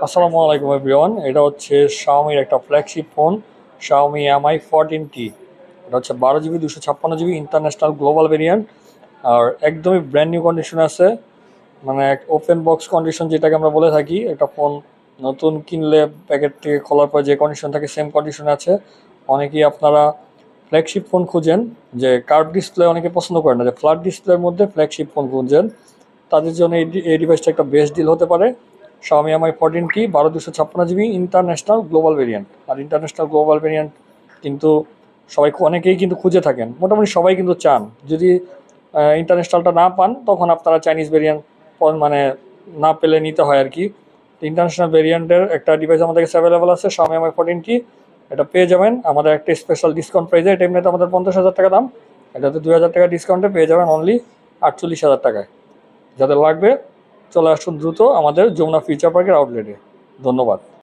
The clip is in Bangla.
আসসালামু আলাইকুম এভরিওয়ান। এটা হচ্ছে শাওমির একটা flagship phone Xiaomi Mi fourteen T এটা হচ্ছে বারো জিবি, দুশো ছাপ্পান্ন জিবি ইন্টারন্যাশনাল গ্লোবাল ভেরিয়েন্ট আর একদমই ব্র্যান্ড নিউ কন্ডিশন আছে। মানে এক ওপেন বক্স কন্ডিশন যেটাকে আমরা বলে থাকি, একটা ফোন নতুন কিনলে প্যাকেট থেকে খোলার পর যে কন্ডিশন থাকে সেম কন্ডিশন আছে। অনেকেই আপনারা ফ্ল্যাগশিপ ফোন খুঁজেন, যে কার্ভ ডিসপ্লে অনেকে পছন্দ করেন না, যে ফ্ল্যাট ডিসপ্লের মধ্যে ফ্ল্যাগশিপ ফোন খুঁজেন। তাদের জন্য এই ডিভাইসটা একটা বেস্ট ডিল হতে পারে। Xiaomi Mi 14 টি বারো দুশো ছাপ্পান্ন জিবি ইন্টারন্যাশনাল গ্লোবাল ভেরিয়েন্ট আর ইন্টারন্যাশনাল গ্লোবাল ভেরিয়েন্ট কিন্তু সবাই অনেকেই কিন্তু খুঁজে থাকেন। মোটামুটি সবাই কিন্তু চান। যদি ইন্টারন্যাশনালটা না পান, তখন আপনারা চাইনিজ ভেরিয়েন্ট মানে না পেলে নিতে হয় আর কি ইন্টারন্যাশনাল ভেরিয়েন্টের একটা ডিভাইস আমাদের কাছে অ্যাভেলেবল আছে, Xiaomi Mi 14 টি এটা পেয়ে যাবেন। আমাদের একটা স্পেশাল ডিসকাউন্ট প্রাইসে এটা এমনিতে আমাদের পঞ্চাশ হাজার টাকা দাম। এটাতে দুই হাজার টাকা ডিসকাউন্টে পেয়ে যাবেন অনলি আটচল্লিশ হাজার টাকায়। যাদের লাগবে চলে আসুন দ্রুত আমাদের যমুনা ফিউচার পার্কের আউটলেটে ধন্যবাদ।